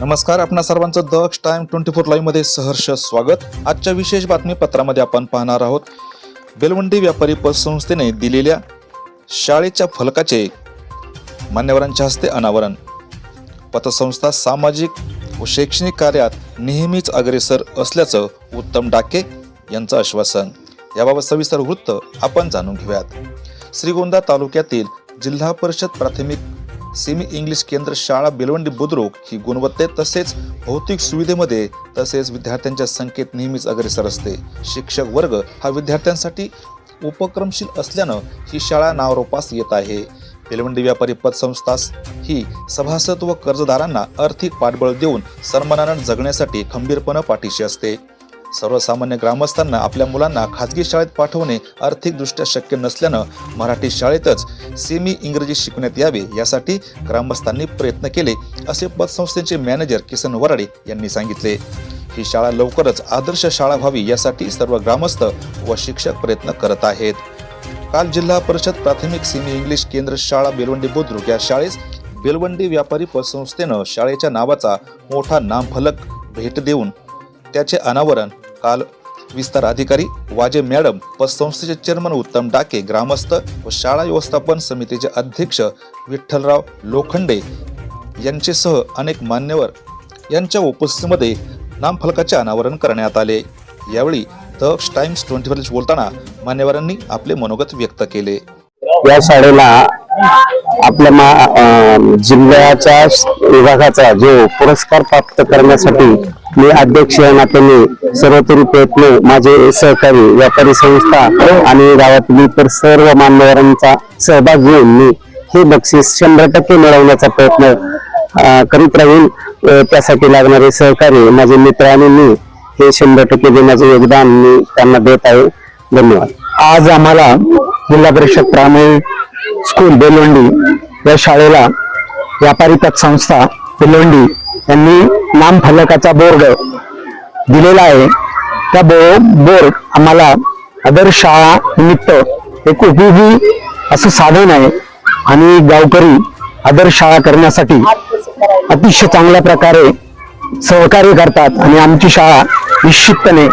नमस्कार आपणा सर्वांचं दक्ष टाइम ट्वेंटी फोर लाईव्हमध्ये सहर्ष स्वागत. आजच्या विशेष बातमीपत्रामध्ये आपण पाहणार आहोत बेलवंडी व्यापारी पतसंस्थेने दिलेल्या शाळेच्या फलकाचे मान्यवरांच्या हस्ते अनावरण. पतसंस्था सामाजिक व शैक्षणिक कार्यात नेहमीच अग्रेसर असल्याचं उत्तम डाके यांचं आश्वासन. याबाबत सविस्तर वृत्त आपण जाणून घेऊयात. श्रीगोंदा तालुक्यातील जिल्हा परिषद प्राथमिक सेमी इंग्लिश केंद्र शाळा बेलवंडी बुद्रुक ही गुणवत्तेत तसेच भौतिक सुविधेमध्ये तसेच विद्यार्थ्यांच्या संख्येत नेहमीच अग्रेसर असते. शिक्षक वर्ग हा विद्यार्थ्यांसाठी उपक्रमशील असल्यानं ही शाळा नावरोपास येत आहे. बेलवंडी व्यापारी पतसंस्था ही सभासद व कर्जदारांना आर्थिक पाठबळ देऊन सन्मानानं जगण्यासाठी खंबीरपणे पाठीशी असते. सर्वसामान्य ग्रामस्थांना आपल्या मुलांना खाजगी शाळेत पाठवणे आर्थिकदृष्ट्या शक्य नसल्यानं मराठी शाळेतच सेमी इंग्रजी शिकवण्यात यावे यासाठी ग्रामस्थांनी प्रयत्न केले असे पतसंस्थेचे मॅनेजर किसन वराडे यांनी सांगितले. ही शाळा लवकरच आदर्श शाळा व्हावी यासाठी सर्व ग्रामस्थ व शिक्षक प्रयत्न करत आहेत. काल जिल्हा परिषद प्राथमिक सेमी इंग्लिश केंद्र शाळा बेलवंडी बुद्रुक या शाळेस बेलवंडी व्यापारी पतसंस्थेनं शाळेच्या नावाचा मोठा नामफलक भेट देऊन त्याचे अनावरण काल विस्तार अधिकारी वाजे मॅडम पतसंस्थेचे चेअरमन उत्तम डाके ग्रामस्थ व शाळा व्यवस्थापन समितीचे अध्यक्ष विठ्ठलराव लोखंडे यांचेसह अनेक मान्यवर यांच्या उपस्थितीमध्ये नामफलकाचे अनावरण करण्यात आले. यावेळी द टाइम्स ट्वेंटी फोर बोलताना मान्यवरांनी आपले मनोगत व्यक्त केले. या शाळेला आपल्या मा जिल्ह्याच्या विभागाचा जो पुरस्कार प्राप्त करण्यासाठी मी अध्यक्ष या नात्याने सर्वतरी प्रयत्न माझे सहकारी व्यापारी संस्था आणि गावातील इतर सर्व मान्यवरांचा सहभाग घेऊन मी हे बक्षीस शंभर टक्के मिळवण्याचा प्रयत्न करीत राहील. त्यासाठी लागणारे सहकारी माझे मित्र आणि मी हे शंभर टक्के देण्याचे योगदान मी त्यांना देत आहे. धन्यवाद. आज आम्हाला जिल्हा परिषद प्रामुळे स्कूल बेलवंडी या शाळेला व्यापारी संस्था बेलवंडी यांनी नामफलकाचा बोर्ड दिलेला आहे. त्या बो बोर्ड आम्हाला आदर्श शाळा निमित्त एक उपयोगी असं साधन आहे आणि गावकरी आदर्श शाळा करण्यासाठी अतिशय चांगल्या प्रकारे सहकार्य करतात आणि आमची शाळा निश्चितपणे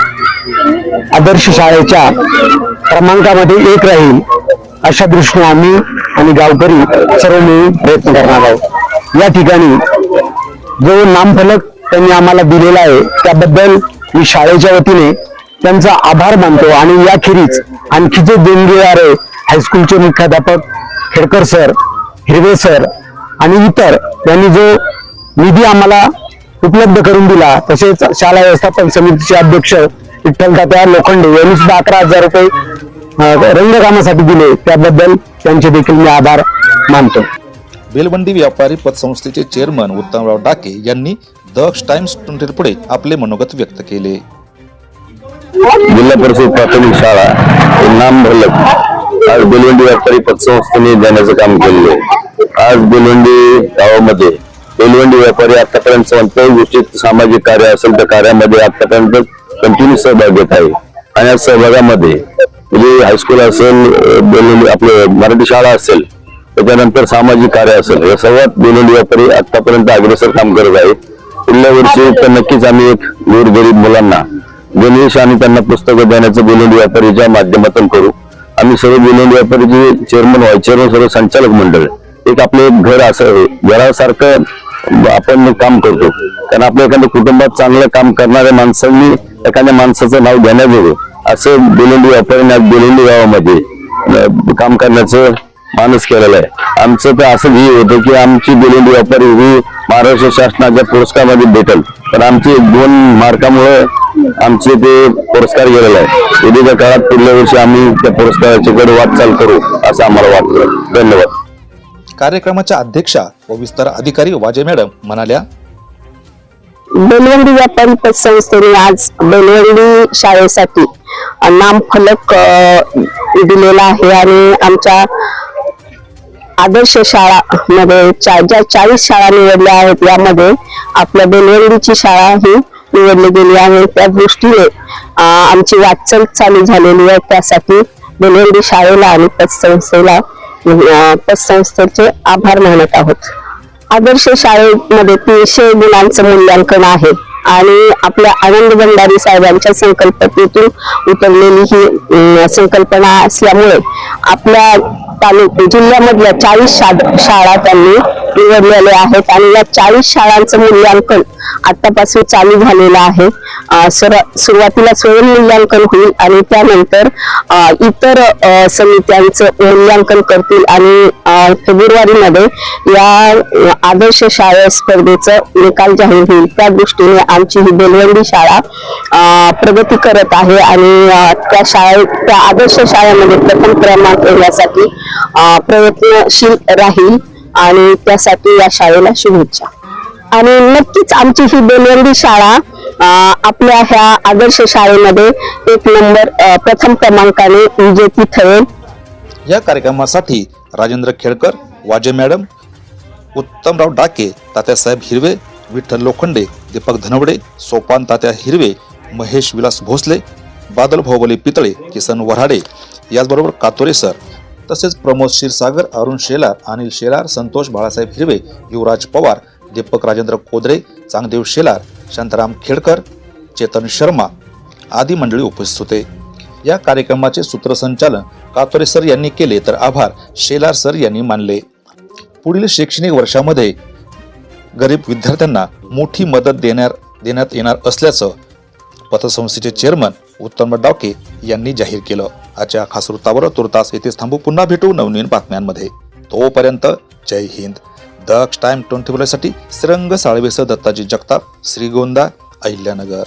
आदर्श शाळेच्या क्रमांकामध्ये एक राहील अशा दृष्टीने आम्ही आणि गावकरी सर्व मिळून प्रयत्न करणार आहोत. या ठिकाणी जो नामफलक त्यांनी आम्हाला दिलेला आहे त्याबद्दल मी शाळेच्या वतीने त्यांचा आभार मानतो. आणि याखेरीज आणखी जे देणगीदार हायस्कूलचे मुख्याध्यापक खेडकर सर हिरवे सर आणि इतर यांनी जो निधी आम्हाला उपलब्ध करून दिला तसेच शाळा व्यवस्थापन समितीचे अध्यक्ष विठ्ठल तात्या लोखंडे यांनी सुद्धा अकरा हजार रुपये रंगकामासाठी दिले. त्याबद्दल त्यांचे देखील मी आभार मानतो. बेलवंडी व्यापारी पतसंस्थेचे चेअरमन उत्तमराव डाके यांनी द टाइम्स ट्वेंटी पुढे आपले मनोगत व्यक्त केले. जिल्हा परिषद प्राथमिक शाळा नाम भरलं. आज बेलवंडी व्यापारी पतसंस्थेने देण्याचं काम आहे. आज बेलवंडी गावामध्ये बेलवंडी व्यापारी आतापर्यंत कोणत्याही गोष्टीत सामाजिक कार्य असेल त्या कार्यामध्ये आतापर्यंत कंटिन्यू सहभाग घेत आहे. आणि या सहभागामध्ये म्हणजे हायस्कूल असेल आपले मराठी शाळा असेल त्याच्यानंतर सामाजिक कार्य असेल या सर्वात बेलवंडी व्यापारी आतापर्यंत अग्रेसर काम करत आहे. पुढल्या वर्षी तर नक्कीच आम्ही एक गोरगरीब मुलांना गणेश आणि त्यांना पुस्तकं देण्याचं बेलवंडी व्यापारीच्या माध्यमातून करू. आम्ही सर्व बेलवंडी व्यापारीचे चेअरमन व्हाईस चेअरमन सर्व संचालक मंडळ एक आपलं एक घर असं. घरासारखं आपण काम करतो. कारण आपल्या एखाद्या कुटुंबात चांगलं काम करणाऱ्या माणसांनी एखाद्या माणसाचं नाव घेण्याजोगं. असं बेलवंडी व्यापारी आज बेलवंडी गावामध्ये काम करण्याचं माणूस केलेलं आहे. आमचं तर असं ही होतं की आमची बेलेंडी व्यापारी ही महाराष्ट्र शासनाच्या पुरस्कारामध्ये भेटेल. तर आमची दोन मार्कामुळे आमचे ते पुरस्कार गेलेला आहे उद्याच्या काळात पुढल्या वर्षी आम्ही त्या पुरस्काराच्याकडे वाटचाल करू असं आम्हाला वाटतं. धन्यवाद. कार्यक्रमाच्या अध्यक्षा व विस्तार अधिकारी वाजे मॅडम म्हणाल्या बेलवंडी व्यापारी पतसंस्थेने आज बेलवंडी शाळेसाठी नामफलक दिलेला आहे आणि आमच्या आदर्श शाळा मध्ये चा- ज्या चाळीस शाळा निवडल्या आहेत यामध्ये आपल्या बेलवंडीची शाळा ही निवडली गेली आहे. त्या दृष्टीने आमची वाटचाल चालू झालेली आहे. त्यासाठी बेलवंडी शाळेला आणि पतसंस्थेला पतसंस्थेचे आभार मानत आहोत. आदर्श शाळेमध्ये तीनशे गुणांचं मूल्यांकन आहे. आणि आपल्या आनंद भंडारी साहेबांच्या संकल्पनेतून उतरलेली ही संकल्पना असल्यामुळे आपल्या तालुक जिल्ह्यामधल्या चाळीस शाळा त्यांनी निवडलेल्या आहेत आणि या चाळीस शाळांचं मूल्यांकन आतापासून चालू झालेलं आहे. सर सुरुवातीला स्वयं मूल्यांकन होईल आणि त्यानंतर इतर समित्यांचं मूल्यांकन करतील आणि फेब्रुवारीमध्ये या आदर्श शाळा स्पर्धेचं निकाल जाहीर होईल. त्या दृष्टीने आमची ही बेलवंडी शाळा प्रगती करत आहे आणि त्या शाळे त्या आदर्श शाळेमध्ये प्रथम क्रमांक येण्यासाठी प्रयत्नशील राहील आणि त्यासाठी या शाळेला शुभेच्छा. आणि नक्कीच आमची ही बेलवंडी शाळा आपल्या ह्या आदर्श शाळेमध्ये एक नंबर प्रथम क्रमांकाने विजेती ठरेल. या कार्यक्रमासाठी राजेंद्र खेडकर वाजे मॅडम उत्तमराव डाके तात्यासाहेब हिरवे विठ्ठल लोखंडे दीपक धनवडे सोपान तात्या हिरवे महेश विलास भोसले बादल भाऊबली पितळे किसन वराडे याचबरोबर कातोरे सर तसेच प्रमोद क्षीरसागर अरुण शेलार अनिल शेलार संतोष बाळासाहेब हिरवे युवराज पवार दीपक राजेंद्र कोदरे चांगदेव शेलार शांताराम खेडकर चेतन शर्मा आदी मंडळी उपस्थित होते. या कार्यक्रमाचे सूत्रसंचालन कातोरे सर यांनी केले तर आभार शेलार सर यांनी मानले. पुढील शैक्षणिक वर्षामध्ये गरीब विद्यार्थ्यांना मोठी मदत देणार देण्यात येणार असल्याचं पतसंस्थेचे चेअरमन उत्तम डावके यांनी जाहीर केलं. आजच्या खास वृत्तावर तुर्तास येथे थांबू. पुन्हा भेटू नवनवीन बातम्यांमध्ये. तोपर्यंत जय हिंद. दक्ष टाइम ट्वेंटी साठी श्रंग साळवेसह दत्ताजी जगताप श्रीगोंदा अहिल्यानगर.